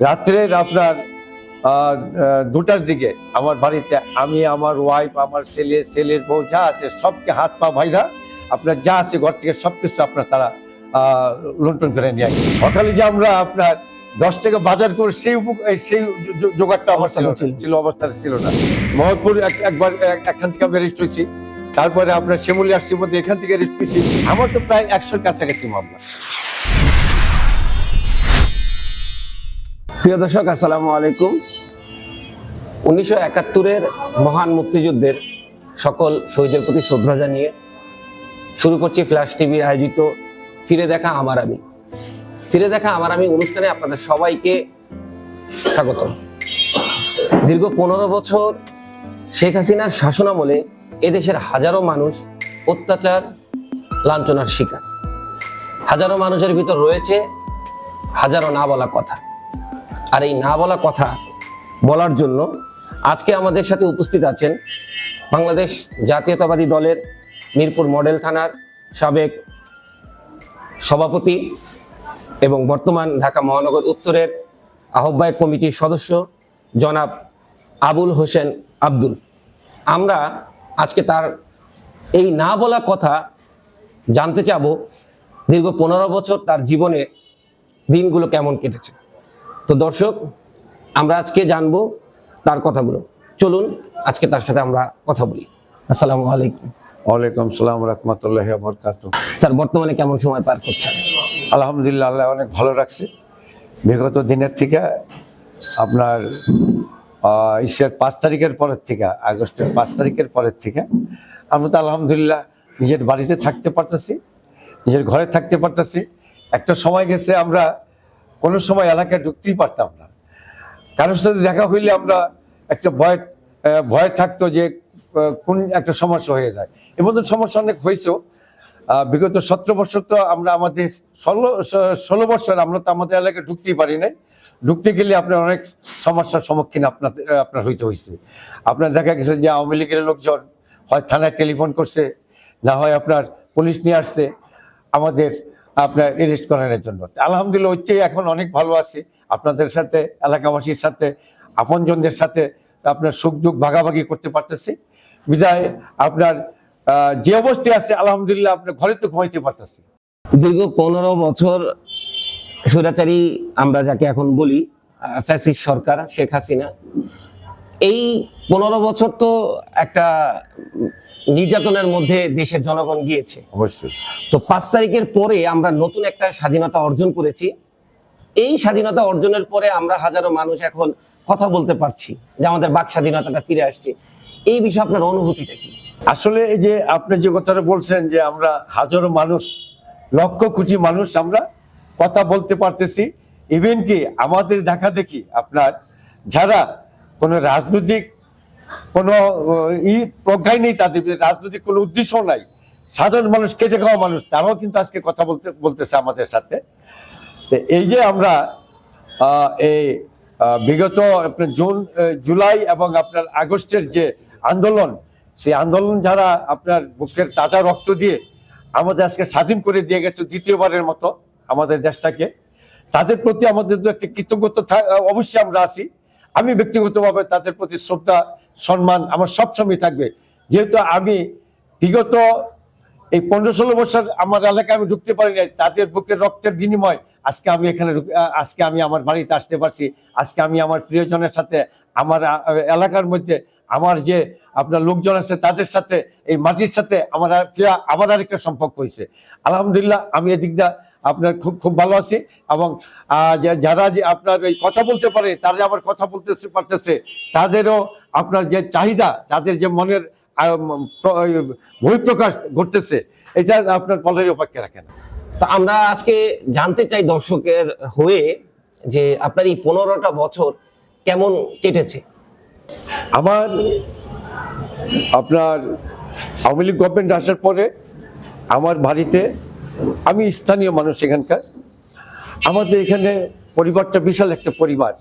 রাত্রের আপনার দুটার দিকে আমার বাড়িতে আমি আমার ওয়াইফ আমার ছেলে ছেলের বউ যা আছে সবকে হাত পা ভাইরা আপনার যা আছে ঘর থেকে সব কিছু আপনার তারা লুণ্ঠন করে নিয়ে। সকালে যে আমরা আপনার দশ টাকা বাজার করে সেই সেই জোগাড়টা আমার ছিল অবস্থা ছিল। না। মহৎপুর এক- একবার এক- এখান থেকে আমি রেস্ট হয়েছি। তারপরে আপনার শিমুলি আসছি মধ্যে এখান থেকে রেস্ট হয়েছি আমার তো প্রায় একশোর কাছাকাছি মামলা। প্রিয় দর্শক, আসসালামু আলাইকুম। উনিশশো একাত্তরের মহান মুক্তিযুদ্ধের সকল শহীদের প্রতি শ্রদ্ধা জানিয়ে শুরু করছি ফ্ল্যাশ টিভি আয়োজিত ফিরে দেখা আমার আমি। ফিরে দেখা আমার আমি অনুষ্ঠানে আপনাদের সবাইকে স্বাগত। দীর্ঘ পনেরো বছর শেখ হাসিনার শাসনামলে এদেশের হাজারো মানুষ অত্যাচার, লাঞ্ছনার শিকার। হাজারো মানুষের ভিতর রয়েছে হাজারো না বলা কথা। আর এই না বলা কথা বলার জন্য আজকে আমাদের সাথে উপস্থিত আছেন বাংলাদেশ জাতীয়তাবাদী দলের মিরপুর মডেল থানার সাবেক সভাপতি এবং বর্তমান ঢাকা মহানগর উত্তরের আহ্বায়ক কমিটির সদস্য জনাব আবুল হোসেন আব্দুল। আমরা আজকে তার এই না বলা কথা জানতে চাব দীর্ঘ পনেরো বছর তার জীবনে দিনগুলো কেমন কেটেছে। তো দর্শক আমরা আজকে জানব তার কথাগুলো। চলুন আজকে তার সাথে আমরা কথা বলি। আসসালামু আলাইকুম। ওয়ালাইকুম সালাম রহমতুল্লাহ বরকাত স্যার বর্তমানে কেমন সময় পার করছেন? আলহামদুলিল্লাহ আল্লাহ অনেক ভালো রাখছে। বিগত দিনের থেকে আপনার ইসের পাঁচ তারিখের পরের থেকে আগস্টের পাঁচ তারিখের পরের থেকে আমরা তো আলহামদুলিল্লাহ নিজের বাড়িতে থাকতে পারতেছি নিজের ঘরে থাকতে পারতেছি। একটা সময় গেছে আমরা কোনো সময় এলাকায় ঢুকতেই পারতাম না। কারোর সাথে দেখা হইলে আমরা একটা ভয় ভয় থাকতো যে কোন একটা সমস্যা হয়ে যায়। এমন সমস্যা অনেক হয়েছেও। বিগত সতেরো বছর তো আমরা আমাদের ষোলো ষোলো বছর আমরা তো আমাদের এলাকায় ঢুকতেই পারি নাই। ঢুকতে গেলে আপনার অনেক সমস্যার সম্মুখীন আপনার আপনার হইতে হয়েছে আপনার দেখা গেছে যে আওয়ামী লীগের লোকজন হয় থানায় টেলিফোন করছে, না হয় আপনার পুলিশ নিয়ে আসছে। আমাদের আপনার অ্যারেস্ট করানোর জন্য। আলহামদুলিল্লাহ, হচ্ছে এখন অনেক ভালো আছি। আপনাদের সাথে, এলাকাবাসীর সাথে, আপনজনদের সাথে আপনার সুখ দুঃখ ভাগাভাগি করতে পারতেছি। বিদায়, আপনার যে অবস্থায় আছে, আলহামদুলিল্লাহ আপনার ঘরে তো ঘুমাইতে পারতেছি। দীর্ঘ পনেরো বছর স্বৈরাচারী আমরা যাকে এখন বলি ফ্যাসিস সরকার, শেখ হাসিনা এই পনেরো বছর তো একটা নির্যাতনের মধ্যে দেশের জনগণ গিয়েছে। অবশ্যই। তো পাঁচ তারিখের পরে আমরা নতুন একটা স্বাধীনতা অর্জন করেছি। এই স্বাধীনতা অর্জনের পরে আমরা হাজারো মানুষ এখন কথা বলতে পারছি যে আমাদের বাক স্বাধীনতাটা ফিরে আসছে। এই বিষয়ে আপনার অনুভূতিটা কি? আসলে এই যে আপনি যে কথাটা বলছেন যে আমরা হাজারো মানুষ লক্ষ কোটি মানুষ আমরা কথা বলতে পারতেছি। ইভেন কি আমাদের দেখা দেখি আপনার যারা কোনো রাজনৈতিক কোনো, ই প্রজ্ঞাই নেই তাদের রাজনৈতিক কোনো উদ্দেশ্য নাই। সাধারণ মানুষ কেটে খাওয়া মানুষ, তারাও কিন্তু আজকে কথা বলতে, বলতেছে আমাদের সাথে। তো এই যে আমরা এই বিগত আপনার জুন জুলাই এবং আপনার আগস্টের যে আন্দোলন, সেই আন্দোলন যারা আপনার বুকের তাজা রক্ত দিয়ে আমাদের আজকে স্বাধীন করে দিয়ে গেছে দ্বিতীয়বারের মতো আমাদের দেশটাকে, তাদের প্রতি আমাদের তো একটা কৃতজ্ঞতা অবশ্যই আমরা আছি। আমি ব্যক্তিগতভাবে তাদের প্রতি শ্রদ্ধা সম্মান আমার সবসময় থাকবে। যেহেতু আমি বিগত এই পনেরো ষোলো বছর আমার এলাকায় আমি ঢুকতে পারি নাই, তাদের বুকের রক্তের বিনিময় আজকে আমি এখানে আজকে আমি আমার বাড়িতে আসতে পারছি, আজকে আমি আমার প্রিয়জনের সাথে, আমার এলাকার মধ্যে আমার যে আপনার লোকজন আছে তাদের সাথে, এই মাটির সাথে আমার আবার আরেকটা সম্পর্ক হয়েছে। আলহামদুলিল্লাহ আমি এদিকটা আপনার খুব খুব ভালো আছি এবং যারা যে আপনার এই কথা বলতে পারে, তারা আবার কথা বলতে পারতেছে, তাদেরও আপনার যে চাহিদা, তাদের যে মনের বহিঃপ্রকাশ ঘটতেছে এটা আপনার বলারই অপেক্ষা রাখে না তো আমরা আজকে জানতে চাই দর্শকের হয়ে যে আপনার এই পনেরোটা বছর কেমন কেটেছে? আমার আপনার আওয়ামী লীগ গভর্নমেন্ট আসার পরে আমার বাড়িতে আমি স্থানীয় মানুষ এখানকার আমাদের এখানে পরিবারটা বিশাল একটা পরিবার।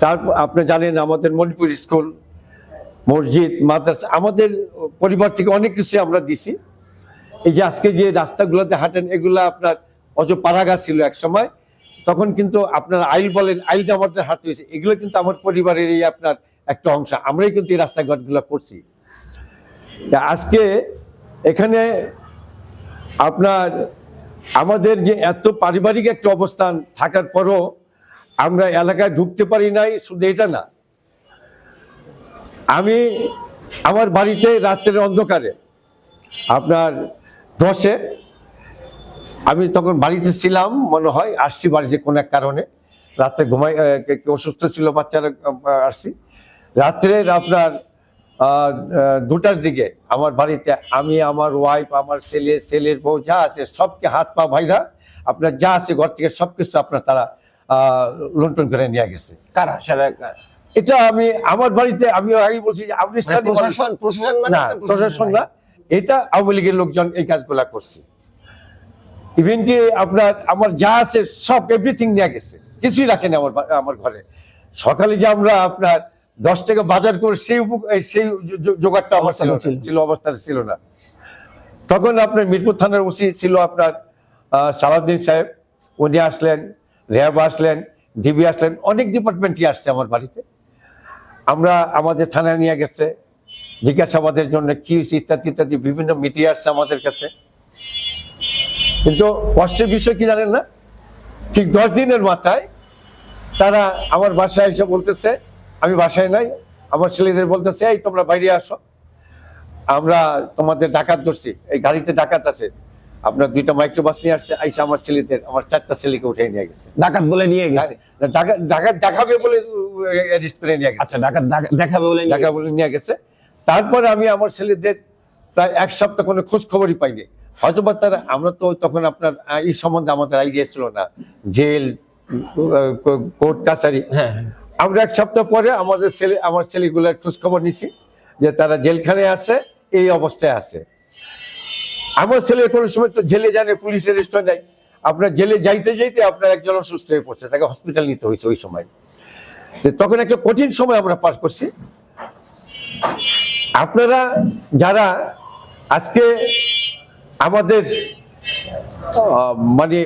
তারপর আপনি জানেন আমাদের মণিপুর স্কুল মসজিদ, মাদ্রাসা, আমাদের পরিবার থেকে অনেক কিছু আমরা দিছি। এই যে আজকে যে রাস্তাগুলোতে হাঁটেন, এগুলা আপনার অজ পাড়াগাছ ছিল এক সময়। তখন কিন্তু আপনার আইল বলেন আইলটা আমাদের হাতে হয়েছে। এগুলো কিন্তু আমার পরিবারের এই আপনার একটা অংশ। আমরাই কিন্তু এই রাস্তাঘাটগুলো করছি। আজকে এখানে আপনার আমাদের যে এত পারিবারিক একটা অবস্থান থাকার পরও আমরা এলাকায় ঢুকতে পারি নাই, শুধু এটা না আমি আমার বাড়িতে রাত্রের অন্ধকারে আপনার দশে আমি তখন বাড়িতে ছিলাম, মনে হয়, আসছি বাড়িতে কোনো এক কারণে। রাত্রে ঘুমাই অসুস্থ ছিল, বাচ্চারা আসছি। রাত্রে আপনার দুটার দিকে আমার বাড়িতে আমি, আমার ওয়াইফ আমার ছেলে, ছেলের বউ যা আছে, সবকে হাত পা ভাইরা আপনার যা আছে ঘর থেকে সব কিছু আপনার তারা লুণ্ঠন করে নিয়ে গেছে। কারা? সেটা? এটা আমি আমার বাড়িতে আমি আগে বলছি যে আপনি মানে প্রশাসন প্রশাসন মানে না প্রশাসন না এটা আওয়ামী লীগের লোকজন এই কাজগুলা করছে। ইভেন কি আপনার আমার যা আছে সব এভরিথিং নিয়ে গেছে। কিছুই রাখেনি আমার আমার ঘরে। সকালে যে আমরা আপনার দশ টাকা বাজার করে সেই সেই জোগাড়টা আমার ছিল অবস্থা ছিল। অবস্থা ছিল না। তখন আপনার মিরপুর থানার ওসি ছিল আপনার সালাউদ্দিন সাহেব। উনি আসলেন র্যাব আসলেন ডিবি আসলেন অনেক ডিপার্টমেন্টই আসছে আমার বাড়িতে। আমরা আমাদের থানায় নিয়ে গেছে। জিজ্ঞাসাবাদের জন্য কি হয়েছে ইত্যাদি ইত্যাদি বিভিন্ন মিডিয়া আসছে আমাদের কাছে। কিন্তু কষ্টের বিষয় কি জানেন না? ঠিক দশ দিনের মাথায় তারা আমার বাসায় এসে বলতেছে, আমি বাসায় নাই, আমার ছেলেদের বলতেছে, এই তোমরা বাইরে আসো। আমরা তোমাদের ডাকাত ধরছি, এই গাড়িতে ডাকাত আছে। আপনার দুইটা মাইক্রোবাস নিয়ে আসছে আইসা আমার ছেলেদের আমার চারটা ছেলেকে উঠে নিয়ে গেছে। ডাকাত বলে নিয়ে গেছে? ডাকাত দেখাবে বলে অ্যারেস্ট করে নিয়ে গেছে। আচ্ছা ডাকাত দেখাবে বলে নিয়ে বলে নিয়ে গেছে। তারপরে আমি আমার ছেলেদের প্রায় এক সপ্তাহ কোনো খোঁজ খবরই পাইনি। হয়তো বা তারা আমরা তো তখন আপনার এই সম্বন্ধে আমাদের আইডিয়া ছিল না। জেল কোর্ট কাছারি। হ্যাঁ। হ্যাঁ। আমরা এক সপ্তাহ পরে আমাদের ছেলে আমার ছেলেগুলোর খোঁজ খবর নিছি যে তারা জেলখানে আছে এই অবস্থায় আছে। আমার ছেলে কোনো সময় তো জেলে জানে পুলিশ অ্যারেস্ট হয় নাই আপনার জেলে যাইতে যাইতে আপনার একজন অসুস্থ হয়ে পড়ছে, তাকে হসপিটাল নিতে হয়েছে ওই সময়। তখন একটা কঠিন সময় আমরা পার করছি। আপনারা যারা আজকে আমাদের মানে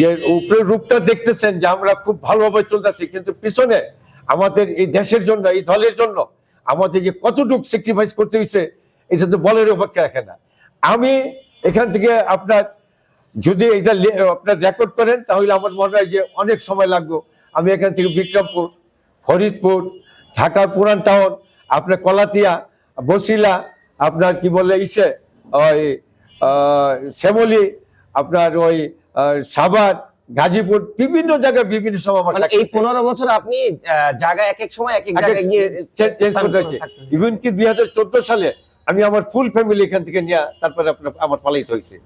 যে উপরের রূপটা দেখতেছেন যে আমরা খুব ভালোভাবে চলতেছি, কিন্তু পিছনে আমাদের এই দেশের জন্য, এই দলের জন্য আমাদের যে কতটুকু স্যাক্রিফাইস করতে হয়েছে, এটা তো বলের অপেক্ষা রাখে না। আমি এখান থেকে আপনার যদি এটা আপনার রেকর্ড করেন তাহলে আমার মনে হয় যে অনেক সময় লাগবে। আমি এখান থেকে বিক্রমপুর ফরিদপুর ঢাকার পুরান টাউন আপনার কলাতিয়া বসিলা আপনার কি বলে ইসে ওই শ্যামলী আপনার ওই সাভার গাজীপুর বিভিন্ন জায়গায় বিভিন্ন সময় আমার মানে এই পনেরো বছর আপনি জায়গা এক এক সময় এক এক জায়গায় গিয়ে চেঞ্জ করতে। ইভেন কি দুই হাজার চোদ্দ সালে আমি আমার ফুল ফ্যামিলি এখান থেকে নিয়ে তারপরে আপনার আমার পালিত হয়েছে।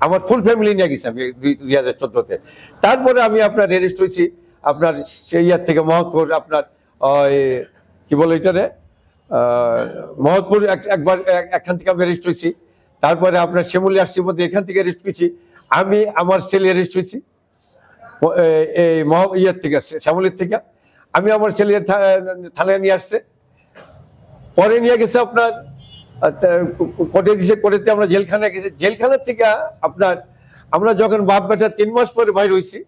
আমার ফুল ফ্যামিলি নিয়ে গেছি আমি দুই হাজার চোদ্দতে। তারপরে আমি আপনার অ্যারেস্ট হয়েছি। আপনার সেই ইয়ার থেকে মহৎপুর আপনার কি বলে এটারে? মহৎপুর এক- একবার এখান থেকে আমি অ্যারেস্ট হয়েছি। তারপরে আপনার শিমুলি আসছি মধ্যে এখান থেকে অ্যারেস্ট হয়েছি আমি আমার ছেলে অ্যারেস্ট হয়েছি। এই মহ ইয়ার থেকে শ্যামলির থেকে। আমি আমার ছেলে থানায় নিয়ে আসছে। পরে নিয়ে গেছে আপনার কোর্টে দিছে কোর্টেতে আমরা জেলখানায় গেছি। জেলখানার থেকে আপনার আমরা যখন বাপ বেটা তিন মাস পরে বাইর হয়েছি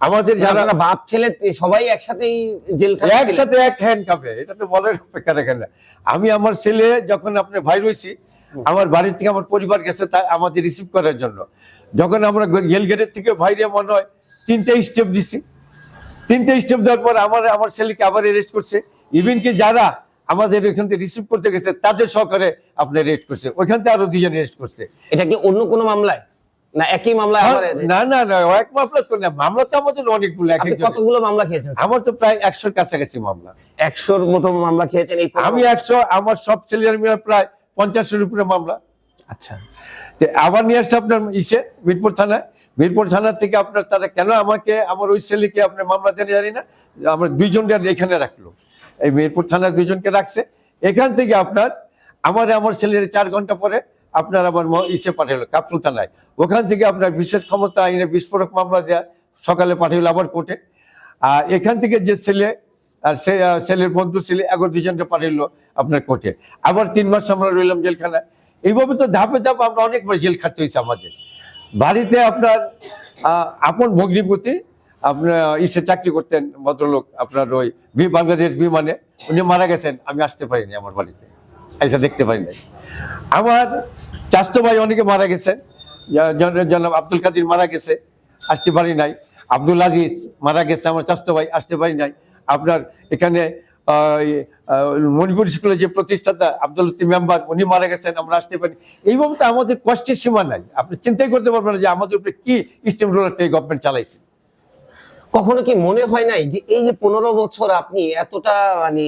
আমাদের যারা বাপ ছেলে সবাই একসাথেই জেল? একসাথে এক হ্যান্ড কাপে এটা তো বলার অপেক্ষা রাখে না। আমি আমার ছেলে যখন আপনি ভাই রয়েছি আমার বাড়ি থেকে আমার পরিবার গেছে তা আমাদের রিসিভ করার জন্য। যখন আমরা জেল গেটের থেকে বাইরে মনে হয় তিনটে স্টেপ দিছি। তিনটে স্টেপ দেওয়ার পর আমার আমার ছেলেকে আবার অ্যারেস্ট করছে। ইভেন কি যারা আমাদের ওইখান থেকে রিসিভ করতে গেছে তাদের সহকারে আপনি অ্যারেস্ট করছে। ওইখান থেকে আরও দুজন রেস্ট করছে। এটা কি অন্য কোনো মামলায়? না একই না না না এক মামলা তো না মামলা তো আমাদের অনেকগুলো। কতগুলো মামলা খেয়েছেন আমার তো প্রায় একশোর কাছাকাছি মামলা। একশোর মতো মামলা খেয়েছেন আমি একশো আমার সব ছেলের প্রায় পঞ্চাশের উপরে মামলা। আচ্ছা। আবার নিয়ে আসছে আপনার ইসে মিরপুর থানায়। মিরপুর থানা থেকে আপনার তারা কেন আমাকে আমার ওই ছেলেকে আপনার মামলা দেন জানি না আমরা দুইজনকে এখানে রাখল। এই মিরপুর থানায় দুজনকে রাখছে। এখান থেকে আপনার, আমার আমার ছেলের চার ঘণ্টা পরে আপনার আবার ম- ইসে পাঠালো কাপসুল থানায়। ওখান থেকে আপনার বিশেষ ক্ষমতা, আইনে বিস্ফোরক মামলা দেওয়া সকালে পাঠালো আবার কোর্টে। আর এখান থেকে যে ছেলে আর সে ছেলের বন্ধু ছেলে এগারো দুজনকে পাঠাইলো আপনার কোর্টে। আবার তিন মাস আমরা রইলাম জেলখানায়। এইভাবে তো ধাপে ধাপে আমরা অনেকবার জেল খাটতে হয়েছে আমাদের। বাড়িতে আপনার আপন ভগ্নিপতি আপনার ইসে চাকরি করতেন ভদ্রলোক আপনার ওই বাংলাদেশ বিমানে, উনি মারা গেছেন, আমি আসতে পারিনি আমার বাড়িতে। এসে দেখতে পারি নাই। আমার চাস্তো ভাই অনেকে মারা গেছেন জনাব আব্দুল কাদির মারা গেছে, আসতে পারি নাই। আব্দুল আজিজ মারা গেছে, আমার চাস্তো ভাই আসতে পারি নাই। আপনার এখানে মণিপুর স্কুলের যে প্রতিষ্ঠাতা আব্দুল মেম্বার, উনি মারা গেছেন, আমরা আসতে পারি। এইভাবে তো আমাদের কষ্টের সীমা নাই। আপনি চিন্তাই করতে পারবেন না যে আমাদের উপরে কি স্টেম রোলারটা এই গভর্নমেন্ট চালাইছে। কখনো কি মনে হয় নাই যে এই যে পনেরো বছর আপনি এতটা মানে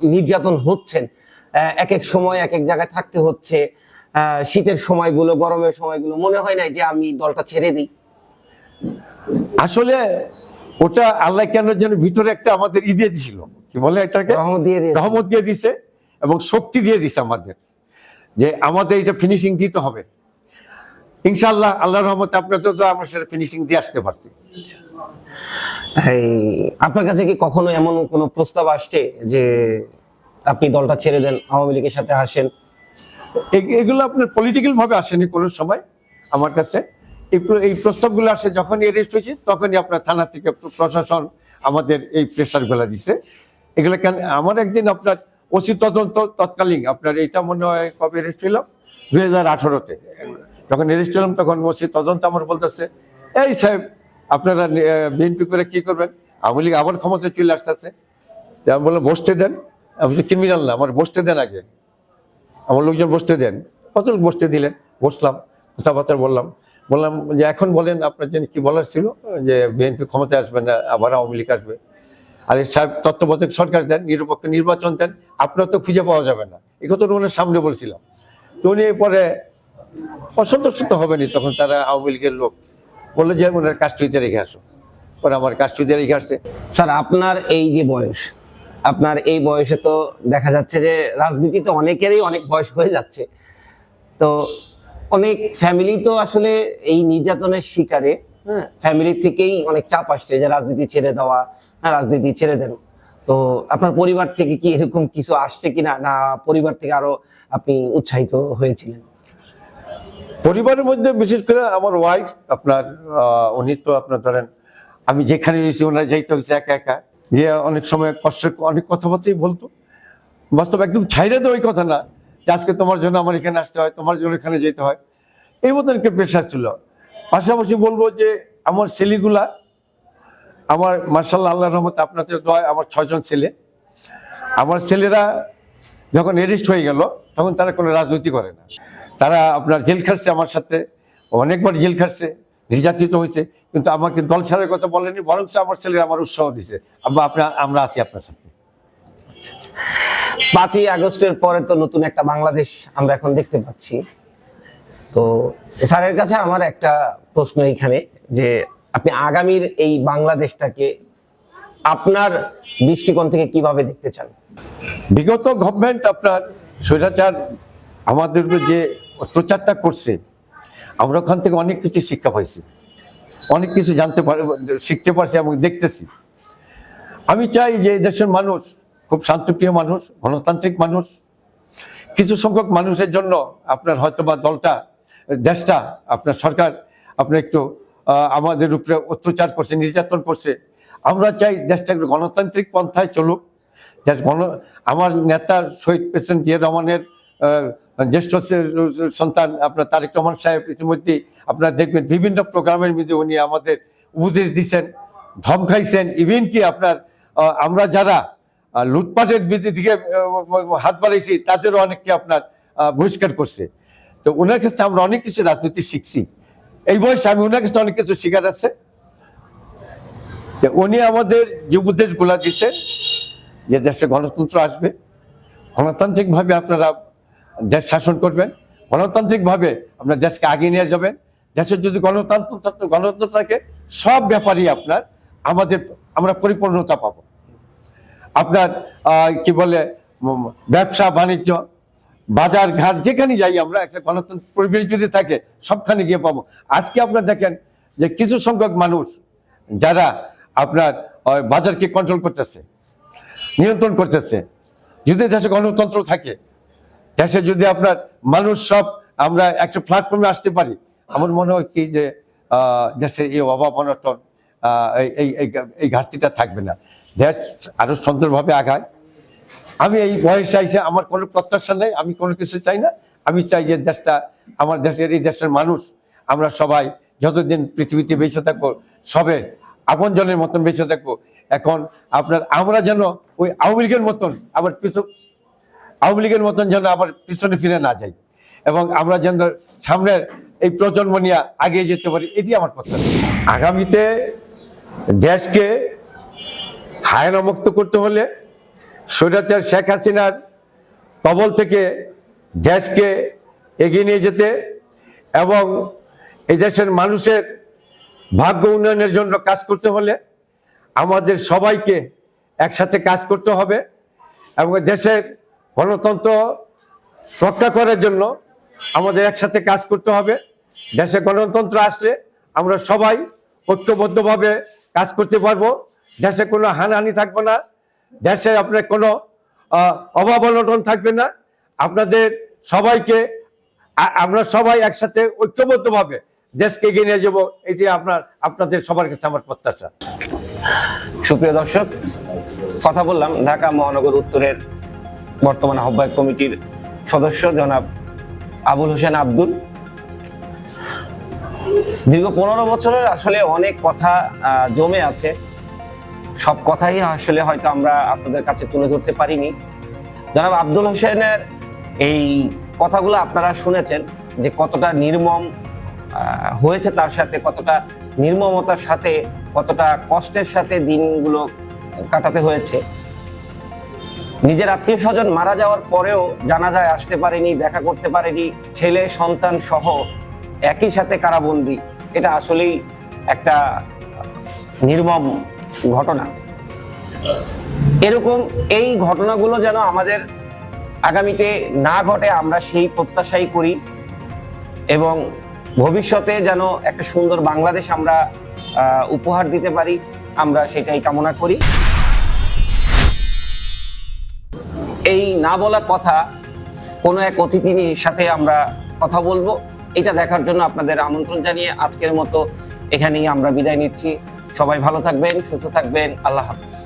নির্যাতন হচ্ছেন এক এক সময় এক এক জায়গায় থাকতে হচ্ছে শীতের সময়গুলো গরমের সময়গুলো মনে হয় নাই যে আমি দলটা ছেড়ে দিই? আসলে ওটা আল্লাহ কেন যেন ভিতরে একটা আমাদের ই দিয়ে দিছিল। কি বলে এটাকে? রহমত দিয়ে দিয়েছে। রহমত দিয়ে দিছে এবং শক্তি দিয়ে দিছে আমাদের। যে আমাদের এটা ফিনিশিং দিতে হবে। ইনশাল্লাহ আল্লাহ রহমত আপনার তো আমরা সেটা ফিনিশিং দিয়ে আসতে পারছি। আপনার কাছে কি কখনো এমন কোনো প্রস্তাব আসছে যে আপনি দলটা ছেড়ে দেন আওয়ামী লীগের সাথে আসেন? এগুলো আপনার পলিটিক্যাল ভাবে আসেনি কোনো সময় আমার কাছে। এই প্রস্তাবগুলো আসে যখনই অ্যারেস্ট হয়েছে তখনই আপনার থানা থেকে প্রশাসন আমাদের এই প্রেশারগুলো দিছে। এগুলো কেন আমার একদিন আপনার ওসি তদন্ত তৎকালীন আপনার এইটা মনে হয় কবে অ্যারেস্ট হইলাম দুই হাজার আঠারোতে। যখন অ্যারেস্ট হলাম তখন ওসি তদন্ত আমার বলতেছে, এই সাহেব, আপনারা বিএনপি করে কি করবেন? আওয়ামী লীগ আবার ক্ষমতায় চলে আসতেছে। আমি বললাম, বসতে দেন। আমি ক্রিমিনাল না, আমার বসতে দেন আগে। আমার লোকজন বসতে দেন। কত লোক বসতে দিলেন? বসলাম, কথাবার্তা বললাম। বললাম যে, এখন বলেন আপনার জন্য কি বলার ছিল? যে, বিএনপি ক্ষমতায় আসবে না, আবার আওয়ামী লীগ আসবে। আর এই সাহেব, তত্ত্বাবধায়ক সরকার দেন, নিরপেক্ষ নির্বাচন দেন, আপনার তো খুঁজে পাওয়া যাবে না। এই কথা ওনার সামনে বলছিলাম। তো উনি পরে অসন্তুষ্ট তো হবেনি তখন তারা আওয়ামী লীগের লোক। বলল, যে ওনার কাস্টডিতে রেখে আসো। পরে আমার কাস্টডিতে রেখে আসছে স্যার, আপনার এই যে বয়স, আপনার এই বয়সে তো দেখা যাচ্ছে যে রাজনীতিতে অনেকেরই অনেক বয়স হয়ে যাচ্ছে। তো অনেক ফ্যামিলি তো আসলে এই নির্যাতনের শিকারে হ্যাঁ? ফ্যামিলি থেকেই অনেক চাপ আসছে যে রাজনীতি ছেড়ে দেওয়া হ্যাঁ রাজনীতি ছেড়ে দেন। তো আপনার পরিবার থেকে কি এরকম কিছু আসছে কিনা? না, পরিবার থেকে আরও আপনি উৎসাহিত হয়েছিলেন? পরিবারের মধ্যে বিশেষ করে আমার ওয়াইফ আপনার উনি তো আপনার ধরেন, আমি যেখানে রয়েছি, ওনারা যাইতে হয়েছে একা একা। গিয়ে অনেক সময় কষ্টের, অনেক কথাবার্তাই বলতো। বাস্তব একদম ছাইরে দেওয়া ওই কথা না, যে আজকে তোমার জন্য আমার এখানে আসতে হয়, তোমার জন্য এখানে যেতে হয়। এই মতন একটা প্রেশার ছিল। পাশাপাশি বলব যে, আমার ছেলেগুলা, আমার মার্শাল্লাহ আল্লাহ রহমত আপনাদের দয় আমার ছয়জন ছেলে। আমার ছেলেরা যখন অ্যারেস্ট হয়ে গেল, তখন তারা কোনো রাজনীতি করে না। তারা আপনার জেল খাটছে আমার সাথে। অনেকবার জেল খাটছে নির্যাতিত হয়েছে। কিন্তু আমাকে দল ছাড়ার কথা বলেনি বরং আমার ছেলেরা আমার উৎসাহ দিছে আব্বা আপনার আমরা আছি আপনার সাথে। পাঁচই আগস্টের পরে তো নতুন একটা বাংলাদেশ আমরা এখন দেখতে পাচ্ছি। তো স্যারের কাছে আমার একটা প্রশ্ন এইখানে যে আপনি আগামীর এই বাংলাদেশটাকে আপনার দৃষ্টিকোণ থেকে কীভাবে দেখতে চান? বিগত গভর্নমেন্ট আপনার স্বৈরাচার আমাদের উপর যে অত্যাচারটা করছে, আমরা ওখান থেকে অনেক কিছু শিক্ষা পাইছি। অনেক কিছু জানতে পার, শিখতে পারছি এবং দেখতেছি। আমি চাই যে দেশের মানুষ খুব শান্তপ্রিয় মানুষ, গণতান্ত্রিক মানুষ, কিছু সংখ্যক মানুষের জন্য আপনার হয়তো বা দলটা, দেশটা, আপনার সরকার আপনার একটু আমাদের উপরে অত্যাচার করছে, নির্যাতন করছে। আমরা চাই দেশটা একটু গণতান্ত্রিক পন্থায় চলুক। দেশ গণ, আমার নেতা শহীদ প্রেসিডেন্ট জিয়া রহমানের জ্যেষ্ঠ সন্তান আপনার তারেক রহমান সাহেব ইতিমধ্যে আপনারা দেখবেন বিভিন্ন প্রোগ্রামের মধ্যে উনি আমাদের উপদেশ দিচ্ছেন ধমকাইছেন ইভেন কি আপনার আমরা যারা লুটপাটের দিকে হাত বাড়াইছি, তাদেরও অনেককে আপনার বহিষ্কার করছে। তো ওনার কাছে আমরা অনেক কিছু রাজনীতি শিখছি। এই বয়সে আমি ওনার কাছে অনেক কিছু শিখার আছে। উনি আমাদের যে উপদেশগুলা দিচ্ছেন যে দেশে গণতন্ত্র আসবে, গণতান্ত্রিকভাবে আপনারা দেশ শাসন করবেন, গণতান্ত্রিকভাবে আপনার দেশকে আগিয়ে নিয়ে যাবেন। দেশের যদি গণতন্ত্র গণতন্ত্র থাকে, সব ব্যাপারই আপনার, আমাদের, আমরা পরিপূর্ণতা পাব। আপনার কি বলে ব্যবসা, বাণিজ্য, বাজার ঘাট, যেখানে যাই আমরা, একটা গণতন্ত্র পরিবেশ যদি থাকে, সবখানে গিয়ে পাবো। আজকে আপনার দেখেন যে কিছু সংখ্যক মানুষ, যারা আপনার বাজারকে কন্ট্রোল করতেছে, নিয়ন্ত্রণ করতেছে, যদি দেশে গণতন্ত্র থাকে দেশে যদি আপনার মানুষ সব আমরা একটা প্ল্যাটফর্মে আসতে পারি, আমার মনে হয় কি যে দেশের এই অভাব অনটন এই- এই ঘাটতিটা থাকবে না। দেশ আরও সুন্দরভাবে আগায়। আমি এই বয়সে এসে আমার কোনো প্রত্যাশা নেই, আমি কোনো কিছু চাই না। আমি চাই যে দেশটা, আমার দেশের, এই দেশের মানুষ, আমরা সবাই যতদিন পৃথিবীতে বেঁচে থাকব, সবে আপনজনের মতন বেঁচে থাকব। এখন আপনার, আমরা যেন ওই আওয়ামী লীগের মতন, আবার পিছু আওয়ামী লীগের মতন যেন আবার পিছনে ফিরে না যাই। এবং আমরা যেন সামনের এই প্রজন্ম নিয়ে আগিয়ে যেতে পারি, এটি আমার প্রত্যাশা। আগামীতে দেশকে হায়নামুক্ত করতে হলে স্বৈরাচার শেখ হাসিনার কবল থেকে দেশকে এগিয়ে নিয়ে যেতে এবং এই দেশের মানুষের ভাগ্য উন্নয়নের জন্য কাজ করতে হলে আমাদের সবাইকে একসাথে কাজ করতে হবে এবং দেশের গণতন্ত্র রক্ষা করার জন্য আমাদের একসাথে কাজ করতে হবে। দেশে গণতন্ত্র আসলে আমরা সবাই ঐক্যবদ্ধভাবে কাজ করতে পারব। দেশে কোনো হানাহানি থাকবে না। দেশে আপনার কোনো অভাব অনটন থাকবে না। আপনাদের সবাইকে আমরা সবাই একসাথে ঐক্যবদ্ধভাবে দেশকে এগিয়ে নিয়ে যাব। এটি আপনার, আপনাদের সবার কাছে আমার প্রত্যাশা। সুপ্রিয় দর্শক, কথা বললাম ঢাকা মহানগর উত্তরের বর্তমান আহ্বায়ক কমিটির সদস্য জনাব আবুল হোসেন আব্দুল। দীর্ঘ পনেরো বছরের আসলে অনেক কথা জমে আছে। সব কথাই আসলে হয়তো আমরা আপনাদের কাছে তুলে ধরতে পারিনি। জনাব আব্দুল হোসেনের এই কথাগুলো আপনারা শুনেছেন যে কতটা নির্মম হয়েছে তার সাথে, কতটা নির্মমতার সাথে, কতটা কষ্টের সাথে দিনগুলো কাটাতে হয়েছে। নিজের আত্মীয় স্বজন মারা যাওয়ার পরেও জানাজায় আসতে পারেনি, দেখা করতে পারেনি, ছেলে, সন্তান সহ একই সাথে কারাবন্দি। এটা আসলেই একটা নির্মম ঘটনা। এরকম এই ঘটনাগুলো যেন আমাদের আগামীতে না ঘটে, আমরা সেই প্রত্যাশাই করি এবং ভবিষ্যতে যেন একটা সুন্দর বাংলাদেশ আমরা উপহার দিতে পারি, আমরা সেটাই কামনা করি। এই না বলা কথা কোনো এক অতিথির সাথে আমরা কথা বলব। এটা দেখার জন্য আপনাদের আমন্ত্রণ জানিয়ে আজকের মতো এখানেই আমরা বিদায় নিচ্ছি। সবাই ভালো থাকবেন, সুস্থ থাকবেন। আল্লাহ হাফিজ।